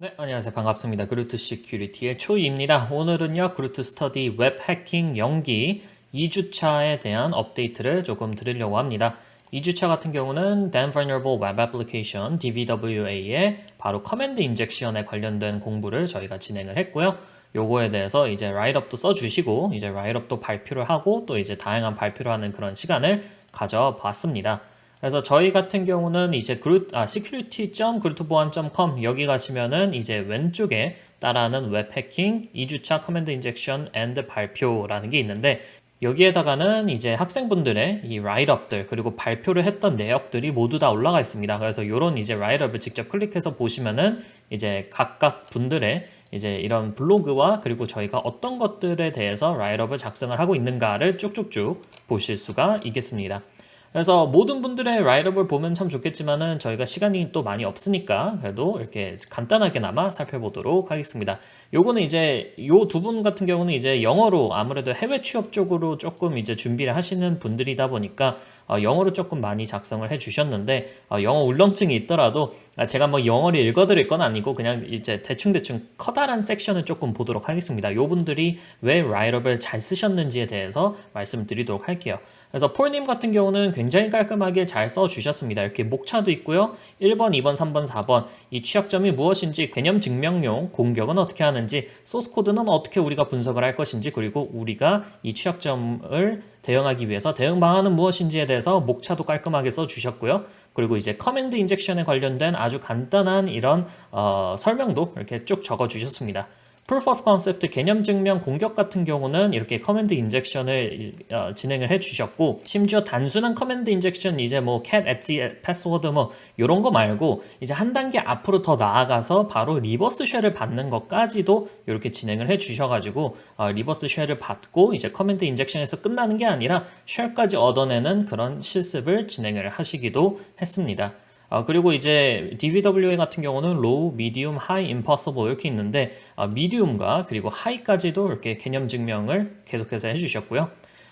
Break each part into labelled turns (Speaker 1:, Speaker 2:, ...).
Speaker 1: 네, 안녕하세요. 반갑습니다. 그루트 시큐리티의 초이입니다. 오늘은요, 그루트 스터디 웹 해킹 연기 2주차에 대한 업데이트를 조금 드리려고 합니다. 2주차 같은 경우는 Dan Vulnerable Web Application, DVWA의 바로 커맨드 인젝션에 관련된 공부를 저희가 진행을 했고요. 요거에 대해서 이제 라이트업도 써주시고, 이제 라이트업도 발표를 하고, 또 이제 다양한 발표를 하는 그런 시간을 가져봤습니다. 그래서 저희 같은 경우는 이제 그루, 아, security.그루트보안.com 여기 가시면은 이제 왼쪽에 따라하는 웹 해킹 2주차 커맨드 인젝션 앤드 발표라는 게 있는데 여기에다가는 이제 학생분들의 이 라이트업들 그리고 발표를 했던 내역들이 모두 다 올라가 있습니다. 그래서 이런 이제 라이트업을 직접 클릭해서 보시면은 이제 각각 분들의 이제 이런 블로그와 그리고 저희가 어떤 것들에 대해서 라이트업을 작성을 하고 있는가를 쭉쭉쭉 보실 수가 있겠습니다. 그래서 모든 분들의 라이트업을 보면 참 좋겠지만은 저희가 시간이 또 많이 없으니까 그래도 이렇게 간단하게나마 살펴보도록 하겠습니다. 요거는 이제 요 두 분 같은 경우는 이제 영어로 아무래도 해외 취업 쪽으로 조금 이제 준비를 하시는 분들이다 보니까 어, 영어로 조금 많이 작성을 해 주셨는데 어, 영어 울렁증이 있더라도 아, 제가 뭐 영어를 읽어드릴 건 아니고 그냥 이제 대충대충 커다란 섹션을 조금 보도록 하겠습니다. 요 분들이 왜 라이트업을 잘 쓰셨는지에 대해서 말씀드리도록 할게요. 그래서 폴님 같은 경우는 굉장히 깔끔하게 잘 써주셨습니다. 이렇게 목차도 있고요. 1번, 2번, 3번, 4번 이 취약점이 무엇인지 개념 증명용 공격은 어떻게 하는지 소스 코드는 어떻게 우리가 분석을 할 것인지 그리고 우리가 이 취약점을 대응하기 위해서 대응 방안은 무엇인지에 대해서 목차도 깔끔하게 써주셨고요. 그리고 이제 커맨드 인젝션에 관련된 아주 간단한 이런 어, 설명도 이렇게 쭉 적어 주셨습니다. Proof of Concept 개념 증명 공격 같은 경우는 이렇게 커맨드 인젝션을 어, 진행을 해주셨고 심지어 단순한 커맨드 인젝션 이제 뭐 cat, etc, password 뭐 이런 거 말고 이제 한 단계 앞으로 더 나아가서 바로 리버스 쉘을 받는 것까지도 이렇게 진행을 해주셔가지고 어, 리버스 쉘을 받고 이제 커맨드 인젝션에서 끝나는 게 아니라 쉘까지 얻어내는 그런 실습을 진행을 하시기도 했습니다. 아, 그리고 이제 DVWA 같은 경우는 low, medium, high, impossible 이렇게 있는데 아, medium과 그리고 high까지도 이렇게 개념 증명을 계속해서 해주셨고요.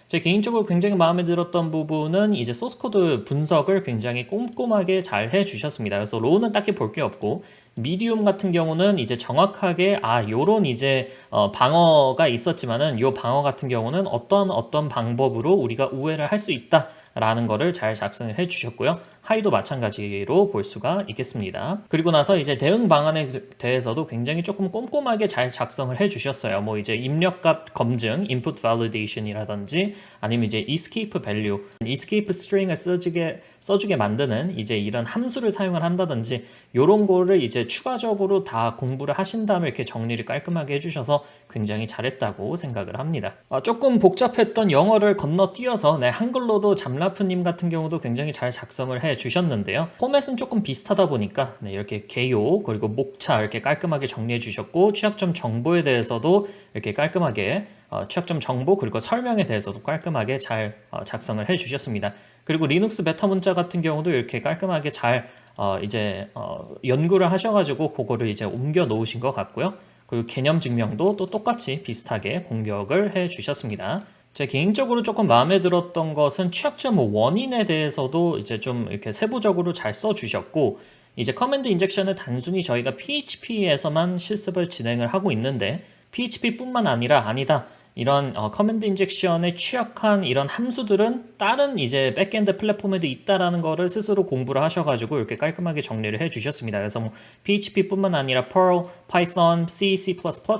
Speaker 1: 제 개인적으로 굉장히 마음에 들었던 부분은 이제 소스 코드 분석을 굉장히 꼼꼼하게 잘 해주셨습니다. 그래서 low는 딱히 볼 게 없고 미디움 같은 경우는 이제 정확하게 아 요런 이제 어, 방어가 있었지만은 요 방어 같은 경우는 어떤 어떤 방법으로 우리가 우회를 할 수 있다. 라는 거를 잘 작성을 해 주셨고요. 하이도 마찬가지로 볼 수가 있겠습니다. 그리고 나서 이제 대응 방안에 대해서도 굉장히 조금 꼼꼼하게 잘 작성을 해 주셨어요. 뭐 이제 입력값 검증, input validation이라든지 아니면 이제 escape value, escape string을 써주게, 써주게 만드는 이제 이런 함수를 사용을 한다든지 이런 거를 이제 추가적으로 다 공부를 하신 다음에 이렇게 정리를 깔끔하게 해주셔서 굉장히 잘했다고 생각을 합니다. 아, 조금 복잡했던 영어를 건너뛰어서 네, 한글로도 잠 라프님 같은 경우도 굉장히 잘 작성을 해 주셨는데요. 포맷은 조금 비슷하다 보니까 네, 이렇게 개요 그리고 목차 이렇게 깔끔하게 정리해 주셨고 취약점 정보에 대해서도 이렇게 깔끔하게 어, 취약점 정보 그리고 설명에 대해서도 깔끔하게 잘 어, 작성을 해 주셨습니다. 그리고 리눅스 베타 문자 같은 경우도 이렇게 깔끔하게 잘 어, 이제 어, 연구를 하셔가지고 그거를 이제 옮겨 놓으신 것 같고요. 그리고 개념 증명도 또 똑같이 비슷하게 공격을 해 주셨습니다. 제 개인적으로 조금 마음에 들었던 것은 취약점 원인에 대해서도 이제 좀 이렇게 세부적으로 잘 써주셨고 이제 커맨드 인젝션을 단순히 저희가 PHP에서만 실습을 진행을 하고 있는데 PHP뿐만 아니라 아니다. 이런 어, 커맨드 인젝션에 취약한 이런 함수들은 다른 이제 백엔드 플랫폼에도 있다라는 거를 스스로 공부를 하셔가지고 이렇게 깔끔하게 정리를 해주셨습니다. 그래서 뭐 PHP뿐만 아니라 Perl, Python, C, C++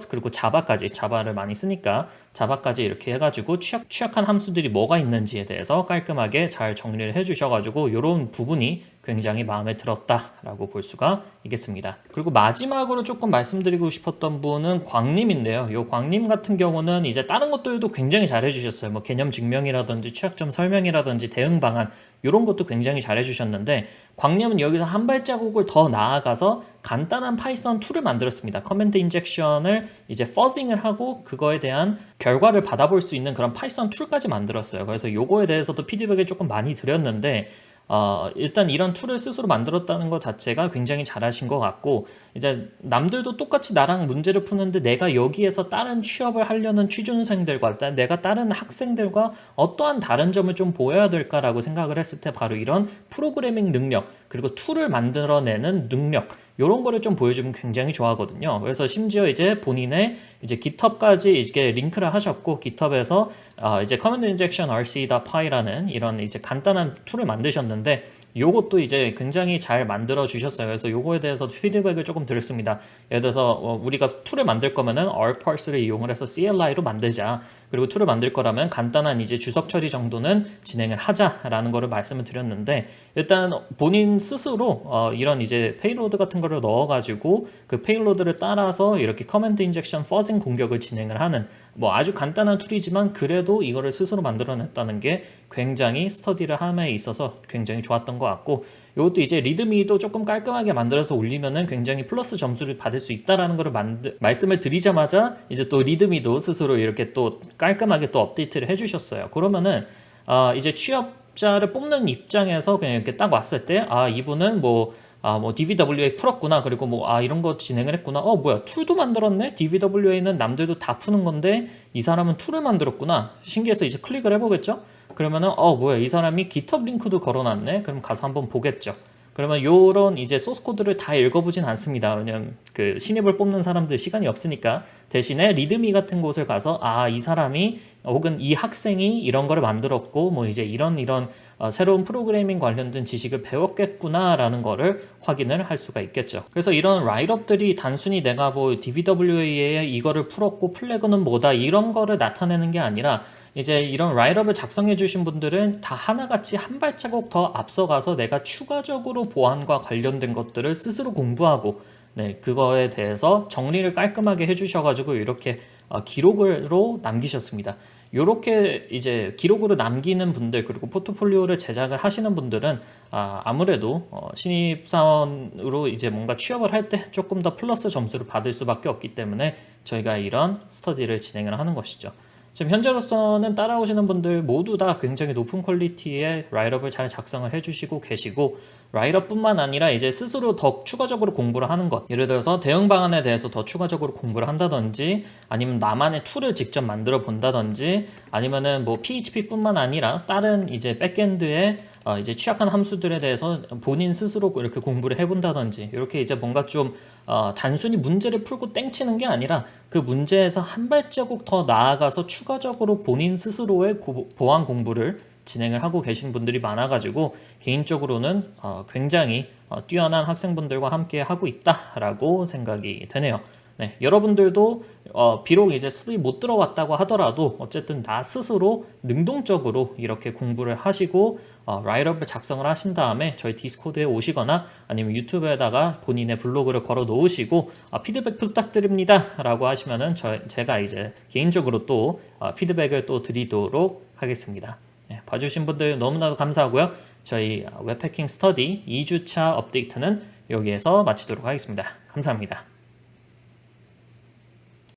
Speaker 1: 그리고 자바까지 자바를 많이 쓰니까 자바까지 이렇게 해가지고 취약, 취약한 함수들이 뭐가 있는지에 대해서 깔끔하게 잘 정리를 해주셔가지고 이런 부분이 굉장히 마음에 들었다라고 볼 수가 있겠습니다. 그리고 마지막으로 조금 말씀드리고 싶었던 분은 광님인데요. 이 광님 같은 경우는 이제 다른 것들도 굉장히 잘 해주셨어요. 뭐 개념 증명이라든지 취약점 설명이라든지 대응 방안 이런 것도 굉장히 잘 해주셨는데 광님은 여기서 한 발자국을 더 나아가서 간단한 파이썬 툴을 만들었습니다. 커맨드 인젝션을 이제 퍼징을 하고 그거에 대한 결과를 받아볼 수 있는 그런 파이썬 툴까지 만들었어요. 그래서 요거에 대해서도 피드백을 조금 많이 드렸는데 어, 일단 이런 툴을 스스로 만들었다는 것 자체가 굉장히 잘하신 것 같고 이제 남들도 똑같이 나랑 문제를 푸는데 내가 여기에서 다른 취업을 하려는 취준생들과 내가 다른 학생들과 어떠한 다른 점을 좀 보여야 될까라고 생각을 했을 때 바로 이런 프로그래밍 능력 그리고 툴을 만들어내는 능력 이런 거를 좀 보여주면 굉장히 좋아하거든요. 그래서 심지어 이제 본인의 이제 GitHub까지 이게 링크를 하셨고 GitHub에서 아, 이제 command injection rc.py라는 이런 이제 간단한 툴을 만드셨는데 요것도 이제 굉장히 잘 만들어 주셨어요. 그래서 요거에 대해서 피드백을 조금 드렸습니다. 예를 들어서 어, 우리가 툴을 만들 거면은 rparse를 이용을 해서 CLI로 만들자. 그리고 툴을 만들 거라면 간단한 이제 주석 처리 정도는 진행을 하자라는 거를 말씀을 드렸는데 일단 본인 스스로 어, 이런 이제 페이로드 같은 거를 넣어가지고 그 페이로드를 따라서 이렇게 커맨드 인젝션 퍼징 공격을 진행을 하는 뭐 아주 간단한 툴이지만 그래도 이거를 스스로 만들어냈다는 게 굉장히 스터디를 함에 있어서 굉장히 좋았던 것 같고 이것도 이제 리드미도 조금 깔끔하게 만들어서 올리면은 굉장히 플러스 점수를 받을 수 있다라는 것을 만드, 말씀을 드리자마자 이제 또 리드미도 스스로 이렇게 또 깔끔하게 또 업데이트를 해주셨어요. 그러면은 어, 이제 취업자를 뽑는 입장에서 그냥 이렇게 딱 왔을 때 아 이분은 뭐 아, 뭐 DVWA 풀었구나. 그리고 뭐, 아, 이런 거 진행을 했구나. 어, 뭐야. 툴도 만들었네? DVWA는 남들도 다 푸는 건데, 이 사람은 툴을 만들었구나. 신기해서 이제 클릭을 해보겠죠? 그러면은, 어, 뭐야. 이 사람이 GitHub 링크도 걸어놨네? 그럼 가서 한번 보겠죠. 그러면 요런 이제 소스 코드를 다 읽어보진 않습니다. 왜냐면 그 신입을 뽑는 사람들 시간이 없으니까 대신에 리드미 같은 곳을 가서 아 이 사람이 혹은 이 학생이 이런 거를 만들었고 뭐 이제 이런 이런 어, 새로운 프로그래밍 관련된 지식을 배웠겠구나라는 거를 확인을 할 수가 있겠죠. 그래서 이런 라이트업들이 단순히 내가 뭐 DVWA에 이거를 풀었고 플래그는 뭐다 이런 거를 나타내는 게 아니라 이제 이런 라이트업을 작성해 주신 분들은 다 하나같이 한 발자국 더 앞서가서 내가 추가적으로 보안과 관련된 것들을 스스로 공부하고 네, 그거에 대해서 정리를 깔끔하게 해주셔가지고 이렇게 어, 기록으로 남기셨습니다. 이렇게 이제 기록으로 남기는 분들 그리고 포트폴리오를 제작을 하시는 분들은 아, 아무래도 어, 신입사원으로 이제 뭔가 취업을 할 때 조금 더 플러스 점수를 받을 수밖에 없기 때문에 저희가 이런 스터디를 진행을 하는 것이죠. 지금 현재로서는 따라오시는 분들 모두 다 굉장히 높은 퀄리티의 라이트업을 잘 작성을 해주시고 계시고 라이트업뿐만 아니라 이제 스스로 더 추가적으로 공부를 하는 것 예를 들어서 대응 방안에 대해서 더 추가적으로 공부를 한다든지 아니면 나만의 툴을 직접 만들어 본다든지 아니면은 뭐 PHP뿐만 아니라 다른 이제 백엔드에 어, 이제 취약한 함수들에 대해서 본인 스스로 이렇게 공부를 해본다든지 이렇게 이제 뭔가 좀 어, 단순히 문제를 풀고 땡치는 게 아니라 그 문제에서 한 발자국 더 나아가서 추가적으로 본인 스스로의 고, 보안 공부를 진행을 하고 계신 분들이 많아가지고 개인적으로는 어, 굉장히 어, 뛰어난 학생분들과 함께 하고 있다라고 생각이 되네요. 네, 여러분들도 어, 비록 이제 수입 못 들어왔다고 하더라도 어쨌든 나 스스로 능동적으로 이렇게 공부를 하시고 어, 라이트업을 작성을 하신 다음에 저희 디스코드에 오시거나 아니면 유튜브에다가 본인의 블로그를 걸어 놓으시고 어, 피드백 부탁드립니다 라고 하시면은 저, 제가 이제 개인적으로 또 어, 피드백을 또 드리도록 하겠습니다. 네, 봐주신 분들 너무나도 감사하고요. 저희 웹해킹 스터디 2주차 업데이트는 여기에서 마치도록 하겠습니다. 감사합니다.